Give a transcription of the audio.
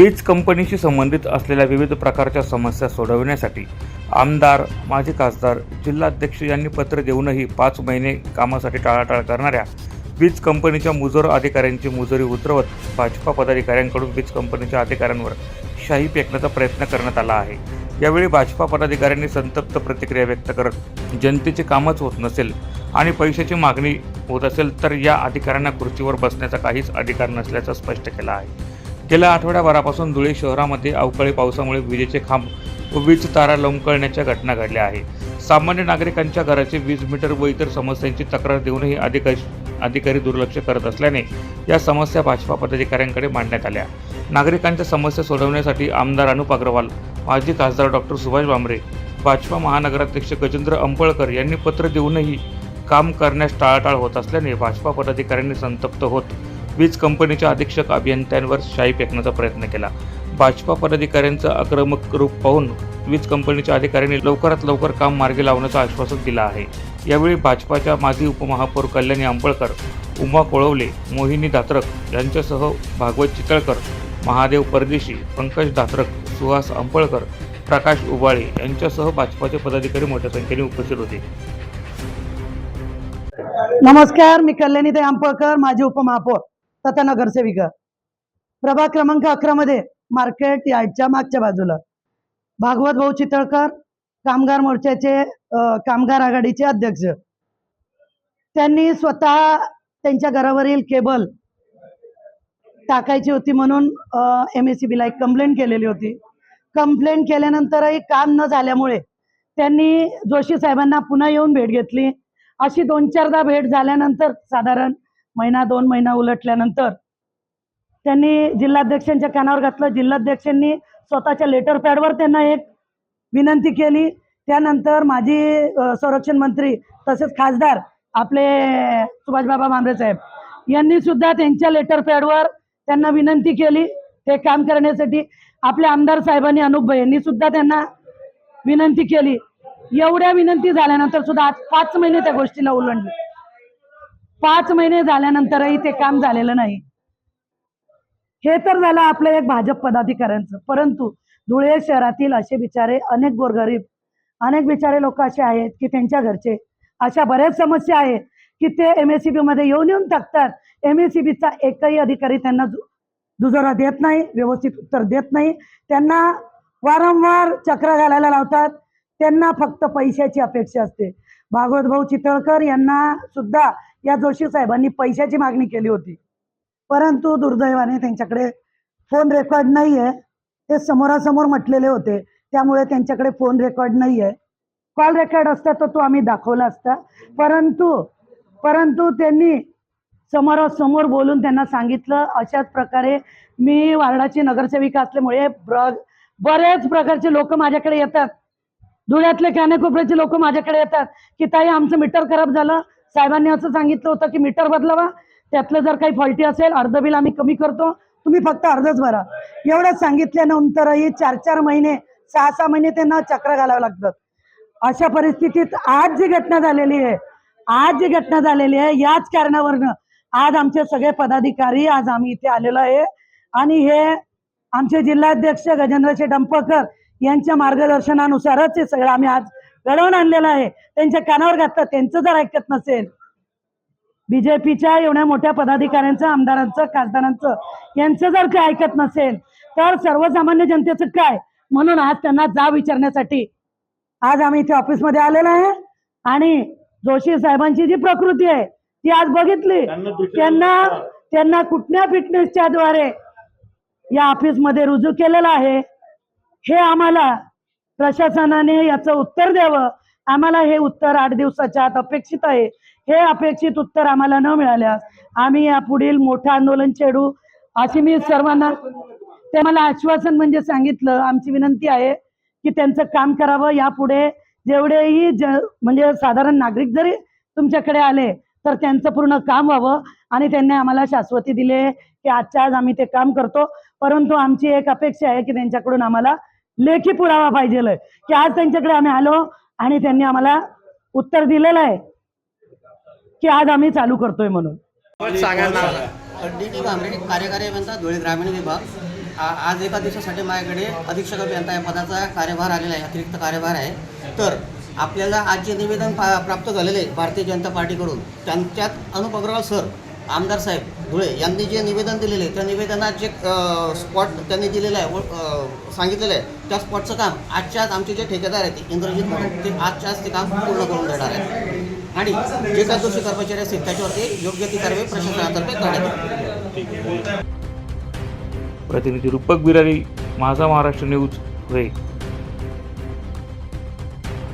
वीज कंपनीशी संबंधित असलेल्या विविध प्रकारच्या समस्या सोडवण्यासाठी आमदार माजी खासदार जिल्हाध्यक्ष यांनी पत्र देऊनही पाच महिने कामासाठी टाळाटाळ करणाऱ्या वीज कंपनीच्या मुजोर अधिकाऱ्यांची मुजोरी उतरवत भाजपा पदाधिकाऱ्यांकडून वीज कंपनीच्या अधिकाऱ्यांवर शाही फेकण्याचा प्रयत्न करण्यात आला आहे. यावेळी भाजपा पदाधिकाऱ्यांनी संतप्त प्रतिक्रिया व्यक्त करत जनतेचे कामच होत नसेल आणि पैशाची मागणी होत असेल तर या अधिकाऱ्यांना खुर्चीवर बसण्याचा काहीच अधिकार नसल्याचं स्पष्ट केलं आहे. गेल्या आठवड्याभरापासून धुळे शहरामध्ये अवकाळी पावसामुळे विजेचे खांब व वीज तारा लोंबकळण्याच्या घटना घडल्या आहे सामान्य नागरिकांच्या घराचे वीज मीटर व इतर समस्यांची तक्रार देऊनही अधिकारी अधिकारी दुर्लक्ष करत असल्याने या समस्या भाजपा पदाधिकाऱ्यांकडे मांडण्यात आल्या. नागरिकांच्या समस्या सोडवण्यासाठी आमदार अनुप अग्रवाल माजी खासदार डॉक्टर सुभाष भामरे भाजपा महानगराध्यक्ष गजेंद्र अंपळकर यांनी पत्र देऊनही काम करण्यास टाळाटाळ होत असल्याने भाजपा पदाधिकाऱ्यांनी संतप्त होत वीज कंपनीच्या अधीक्षक अभियंत्यांवर शाई फेकण्याचा प्रयत्न केला. भाजपा पदाधिकाऱ्यांचं आक्रमक रूप पाहून वीज कंपनीच्या अधिकाऱ्यांनी लवकरात लवकर काम मार्गी लावण्याचं आश्वासन दिलं आहे. यावेळी भाजपाच्या माजी उपमहापौर कल्याणी आंबळकर उमा कोळवले मोहिनी धात्रक यांच्यासह भागवत चितळकर महादेव परदेशी पंकज धात्रक सुहास आंबळकर प्रकाश उबाळे यांच्यासह भाजपाचे पदाधिकारी मोठ्या संख्येने उपस्थित होते. नमस्कार मी कल्याणी ते आंबळकर माझे उपमहापौर. तथा नगरसेविका प्रभाग क्रमांक अकरा मध्ये मार्केट यार्डच्या मागच्या बाजूला. भागवत भाऊ चितळकर कामगार मोर्चाचे कामगार आघाडीचे अध्यक्ष. त्यांनी स्वतः त्यांच्या घरावरील केबल टाकायची होती म्हणून एम एस सी बीला एक कंप्लेंट केलेली होती. कंप्लेंट केल्यानंतरही काम न झाल्यामुळे त्यांनी जोशी साहेबांना पुन्हा येऊन भेट घेतली. अशी दोन चारदा भेट झाल्यानंतर साधारण महिना दोन महिना उलटल्यानंतर त्यांनी जिल्हाध्यक्षांच्या कानावर घातलं. जिल्हाध्यक्षांनी स्वतःच्या लेटर पॅडवर त्यांना एक विनंती केली. त्यानंतर माजी संरक्षण मंत्री तसेच खासदार आपले सुभाषबाबा भामरे साहेब यांनी सुद्धा त्यांच्या लेटर पॅडवर त्यांना विनंती केली. ते काम करण्यासाठी आपल्या आमदार साहेबांनी अनुप यांनी सुद्धा त्यांना विनंती केली. एवढ्या विनंती झाल्यानंतर सुद्धा आज पाच महिने त्या गोष्टीला उलंडली पाच महिने झाल्यानंतरही ते काम झालेलं नाही. हे तर झालं आपलं एक भाजप पदाधिकाऱ्यांचं. परंतु धुळे शहरातील असे बिचारे अनेक गोरगरीब अनेक बिचारे लोक असे आहेत की त्यांच्या घरचे अशा बऱ्याच समस्या आहेत की ते एम एस सी बी मध्ये येऊन येऊन टाकतात एम एस सी बीचा एकही अधिकारी त्यांना दुजोरा देत नाही व्यवस्थित उत्तर देत नाही. त्यांना वारंवार चक्र घालायला लावतात. त्यांना फक्त पैशाची अपेक्षा असते. भागवत भाऊ चितळकर यांना सुद्धा या जोशी साहेबांनी पैशाची मागणी केली होती. परंतु दुर्दैवाने त्यांच्याकडे फोन रेकॉर्ड नाही आहे ते समोरासमोर म्हटलेले होते. त्यामुळे त्यांच्याकडे फोन रेकॉर्ड नाही आहे कॉल रेकॉर्ड असता तर तो आम्ही दाखवला असता. परंतु परंतु त्यांनी समोरासमोर बोलून त्यांना सांगितलं. अशाच प्रकारे मी वार्डाची नगरसेविका असल्यामुळे बरेच प्रकारचे लोक माझ्याकडे येतात. धुळ्यातले कानेकोपऱ्याचे लोक माझ्याकडे येतात. की ताई आमचं मीटर खराब झालं. साहेबांनी असं सांगितलं होतं की मीटर बदलावा. त्यातलं जर काही फॉल्टी असेल अर्ध बिल आम्ही कमी करतो. तुम्ही फक्त अर्धच भरा. एवढं सांगितल्यानंतरही चार चार महिने सहा सहा महिने त्यांना चक्र घालावं लागतात अशा परिस्थितीत आज जी घटना झालेली आहे आज जी घटना झालेली आहे याच कारणावरनं आज आमचे सगळे पदाधिकारी आज आम्ही इथे आलेलो आहे. आणि हे आमचे जिल्हाध्यक्ष गजेंद्र डंपकर यांच्या मार्गदर्शनानुसारच हे सगळं आम्ही आज घडवून आणलेलं आहे. त्यांच्या कानावर घातलं त्यांचं जर ऐकत नसेल. बीजेपीच्या एवढ्या मोठ्या पदाधिकाऱ्यांचं आमदारांचं खासदारांचं यांचं जर ते ऐकत नसेल तर सर्वसामान्य जनतेचं काय? म्हणून आज त्यांना जा विचारण्यासाठी आज आम्ही इथे ऑफिसमध्ये आलेलो आहे. आणि जोशी साहेबांची जी प्रकृती आहे ती आज बघितली. त्यांना त्यांना कुठल्या फिटनेसच्या द्वारे या ऑफिसमध्ये रुजू केलेलं आहे? हे आम्हाला प्रशासनाने याचं उत्तर द्यावं. आम्हाला हे उत्तर आठ दिवसाच्या आत अपेक्षित आहे. हे अपेक्षित उत्तर आम्हाला न मिळाल्यास आम्ही यापुढील मोठं आंदोलन छेडू. अशी मी सर्वांना ते मला आश्वासन म्हणजे सांगितलं. आमची विनंती आहे की त्यांचं काम करावं. यापुढे जेवढेही ज म्हणजे साधारण नागरिक जरी तुमच्याकडे आले तर त्यांचं पूर्ण काम व्हावं आणि त्यांनी आम्हाला शाश्वती दिले की आजच्या आज आम्ही ते काम करतो. परंतु आमची एक अपेक्षा आहे की त्यांच्याकडून आम्हाला लेखी पुरावा पाहिजे की आज त्यांच्याकडे आम्ही आलो आणि त्यांनी आम्हाला उत्तर दिलेलं आहे की आज आम्ही चालू करतोय म्हणून. कार्यकारी अभियंता धुळे ग्रामीण विभाग. आज एका दिवसासाठी माझ्याकडे अधीक्षक अभियंता या पदाचा कार्यभार आलेला आहे अतिरिक्त कार्यभार आहे. तर आपल्याला आज जे निवेदन प्राप्त झालेले आहे भारतीय जनता पार्टीकडून त्यांच्यात अनुप अग्रवाल सर आमदार साहेब धुळे यांनी जे निवेदन दिलेले आहे त्या निवेदनात जे स्पॉट त्यांनी दिलेलं आहे व- सांगितलेलं आहे त्या स्पॉटचं काम आजच्या आज आमचे जे ठेकेदार आहेत इंद्रजित म्हणून ते आजच्या आज ते काम पूर्ण करून देणार आहेत. आणि जे काही दोषी कर्मचारी असतील त्याच्यावरती योग्य ती कारवाई प्रशासनातर्फे करण्यात प्रतिनिधी रूपक बिरारी माझा महाराष्ट्र न्यूज धुळे